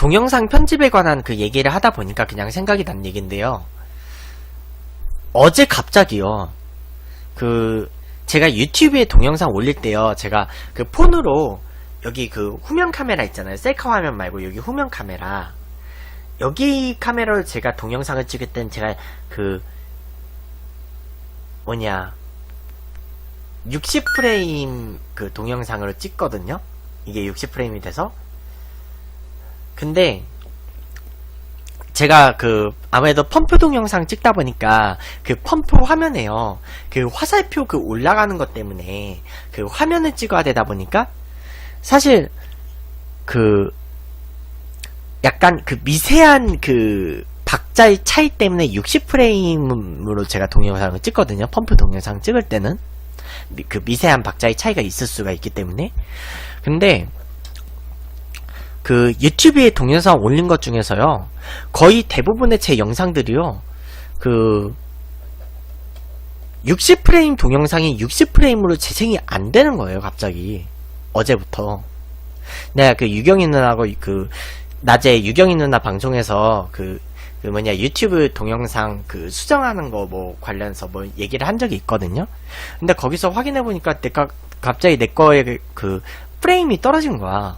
동영상 편집에 관한 그 얘기를 하다 보니까 그냥 생각이 난 얘기인데요. 어제 갑자기요. 그 제가 유튜브에 동영상 올릴 때요. 제가 그 폰으로 여기 그 후면 카메라 있잖아요. 셀카 화면 말고 여기 후면 카메라. 여기 카메라로 제가 동영상을 찍을 땐 제가 그 뭐냐 60프레임 그 동영상으로 찍거든요. 이게 60프레임이 돼서 근데 제가 그 아무래도 펌프 동 영상 찍다 보니까 그 펌프 화면에요. 그 화살표 그 올라가는 것 때문에 그 화면을 찍어야 되다 보니까 사실 그 약간 그 미세한 그 박자의 차이 때문에 60프레임으로 제가 동영상을 찍거든요. 펌프 동영상 찍을 때는. 미- 그 미세한 박자의 차이가 있을 수가 있기 때문에. 근데 그 유튜브에 동영상 올린 것 중에서요 거의 대부분의 제 영상들이요 그 60프레임 동영상이 60프레임으로 재생이 안 되는 거예요 갑자기. 어제부터. 내가 그 유경이 누나하고 그 낮에 유경이 누나 방송에서 그, 그 뭐냐 유튜브 동영상 그 수정하는 거 뭐 관련해서 뭐 얘기를 한 적이 있거든요. 근데 거기서 확인해 보니까 내가 갑자기 내 거에 그- 그 프레임이 떨어진 거야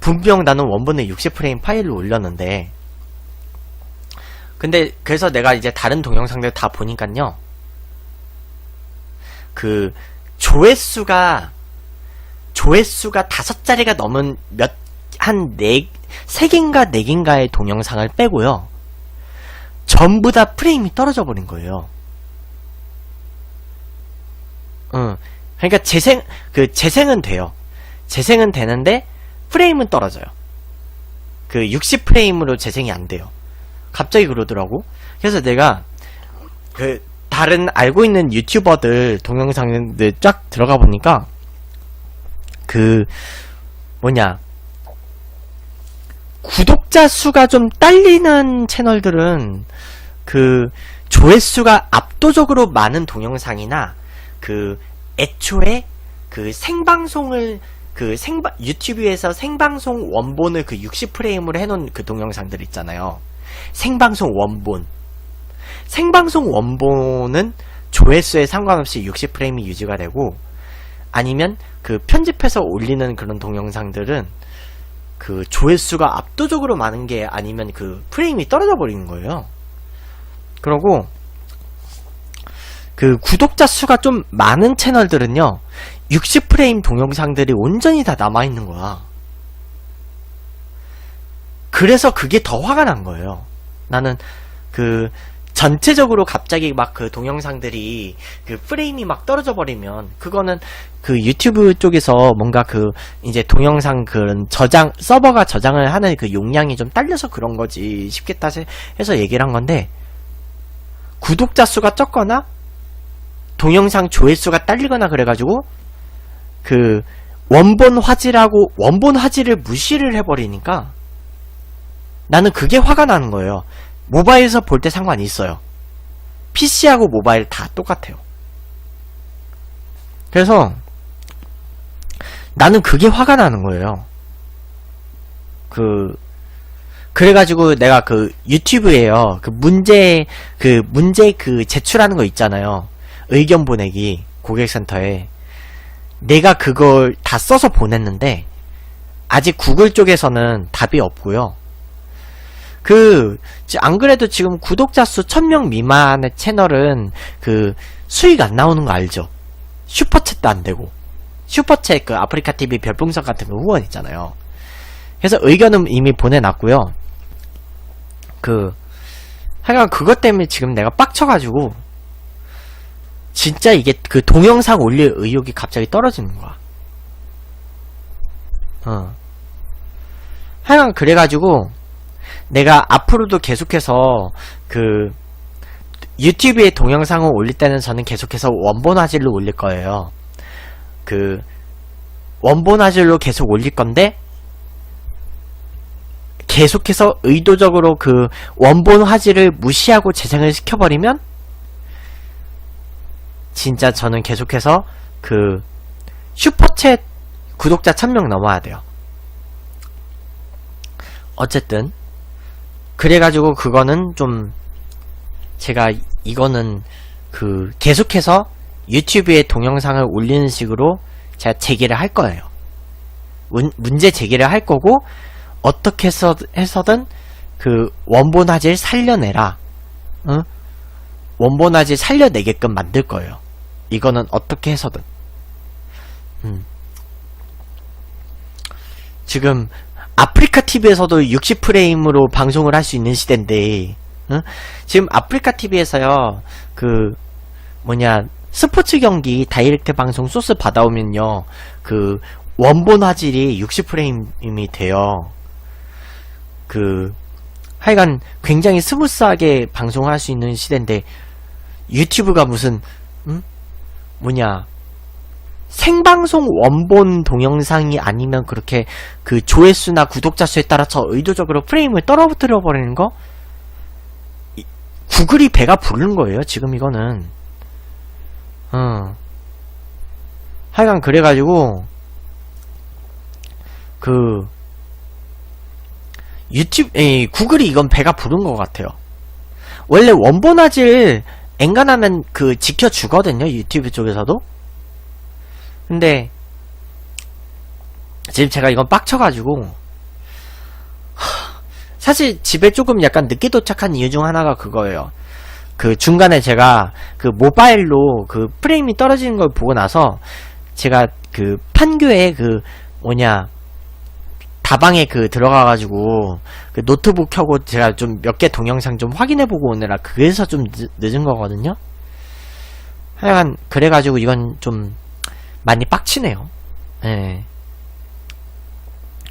분명 나는 원본에 60프레임 파일을 올렸는데 근데 그래서 내가 이제 다른 동영상들 다 보니까요 그 조회수가 조회수가 다섯 자리가 넘은 몇 한 네 세 개인가 네 개인가의 동영상을 빼고요 전부 다 프레임이 떨어져 버린 거예요. 응. 그러니까 재생 그 재생은 돼요. 재생은 되는데 프레임은 떨어져요. 그 60프레임으로 재생이 안 돼요. 갑자기 그러더라고. 그래서 내가 그 다른 알고 있는 유튜버들 동영상들 쫙 들어가 보니까 그 뭐냐 구독자 수가 좀 딸리는 채널들은 그 조회수가 압도적으로 많은 동영상이나 그 애초에 그 생방송을 그 생방 유튜브에서 생방송 원본을 그 60프레임으로 해놓은 그 동영상들 있잖아요. 생방송 원본. 생방송 원본은 조회수에 상관없이 60프레임이 유지가 되고 아니면 그 편집해서 올리는 그런 동영상들은 그 조회수가 압도적으로 많은 게 아니면 그 프레임이 떨어져 버리는 거예요. 그러고 그 구독자 수가 좀 많은 채널들은요. 60프레임 동영상들이 온전히 다 남아 있는 거야. 그래서 그게 더 화가 난 거예요. 나는 그 전체적으로 갑자기 막 그 동영상들이 그 프레임이 막 떨어져 버리면 그거는 그 유튜브 쪽에서 뭔가 그 이제 동영상 그런 저장 서버가 저장을 하는 그 용량이 좀 딸려서 그런 거지 싶겠다 세- 해서 얘기를 한 건데 구독자 수가 적거나 동영상 조회수가 딸리거나 그래가지고 그 원본 화질하고 원본 화질을 무시를 해버리니까 나는 그게 화가 나는 거예요. 모바일에서 볼 때 상관이 있어요. PC하고 모바일 다 똑같아요. 그래서 나는 그게 화가 나는 거예요. 그 그래가지고 내가 그 유튜브에요. 그 문제 그 문제 그 제출하는 거 있잖아요. 의견 보내기 고객센터에 내가 그걸 다 써서 보냈는데 아직 구글 쪽에서는 답이 없고요. 그, 지- 안 그래도 지금 구독자 수 1000명 미만의 채널은 그 수익 안 나오는 거 알죠? 슈퍼챗도 안 되고. 슈퍼챗 그 아프리카 TV 별풍선 같은 거 후원 있잖아요. 그래서 의견은 이미 보내놨고요. 그, 하여간 그것 때문에 지금 내가 빡쳐가지고, 진짜 이게 그 동영상 올릴 의욕이 갑자기 떨어지는 거야. 어. 하여간 그래가지고, 내가 앞으로도 계속해서 그 유튜브에 동영상을 올릴 때는 저는 계속해서 원본 화질로 올릴 거예요. 그 원본 화질로 계속 올릴 건데 계속해서 의도적으로 그 원본 화질을 무시하고 재생을 시켜버리면 진짜 저는 계속해서 그 슈퍼챗 구독자 1000명 넘어야 돼요. 어쨌든 그래가지고 그거는 좀 제가 이거는 그 계속해서 유튜브에 동영상을 올리는 식으로 제가 제기를 할 거예요. 문, 문제 제기를 할 거고 어떻게 해서, 해서든 그 원본 화질 살려내라. 응? 원본 화질 살려내게끔 만들 거예요. 이거는 어떻게 해서든. 음. 지금 아프리카 TV에서도 60프레임으로 방송을 할 수 있는 시대인데 응? 지금 아프리카 TV에서요 그 뭐냐 스포츠 경기 다이렉트 방송 소스 받아오면요 그 원본 화질이 60프레임이 돼요 그 하여간 굉장히 스무스하게 방송할 수 있는 시대인데 유튜브가 무슨 음? 뭐냐 생방송 원본 동영상이 아니면 그렇게 그 조회수나 구독자 수에 따라서 의도적으로 프레임을 떨어뜨려 버리는 거? 이- 구글이 배가 부른 거예요 지금 이거는. 어. 하여간 그래가지고 그 유튜브 에 구글이 이건 배가 부른 것 같아요. 원래 원본 화질 엔간하면 그 지켜주거든요 유튜브 쪽에서도 근데 지금 제가 이건 빡쳐가지고 하, 사실 집에 조금 약간 늦게 도착한 이유 중 하나가 그거예요. 그 중간에 제가 그 모바일로 그 프레임이 떨어지는 걸 보고 나서 제가 그 판교에 그 뭐냐 다방에 그 들어가가지고 그 노트북 켜고 제가 좀 몇 개 동영상 좀 확인해보고 오느라 그래서 좀 늦, 늦은 거거든요. 하여간 그래가지고 이건 좀 많이 빡치네요. 예.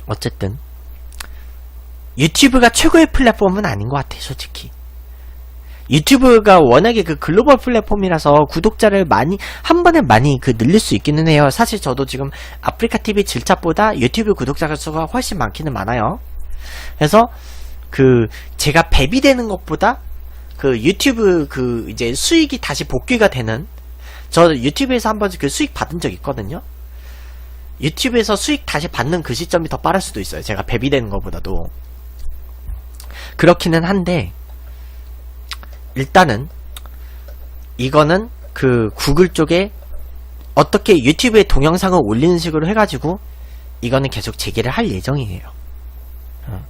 어쨌든 유튜브가 최고의 플랫폼은 아닌 것 같아, 솔직히. 유튜브가 워낙에 그 글로벌 플랫폼이라서 구독자를 많이 한 번에 많이 그 늘릴 수 있기는 해요. 사실 저도 지금 아프리카 TV 질차보다 유튜브 구독자 수가 훨씬 많기는 많아요. 그래서 그 제가 배비 되는 것보다 그 유튜브 그 이제 수익이 다시 복귀가 되는 저 유튜브에서 한 번 그 수익 받은 적 있거든요. 유튜브에서 수익 다시 받는 그 시점이 더 빠를 수도 있어요. 제가 배비되는 것보다도. 그렇기는 한데, 일단은, 이거는 그 구글 쪽에 어떻게 유튜브에 동영상을 올리는 식으로 해가지고, 이거는 계속 재개를 할 예정이에요. 어.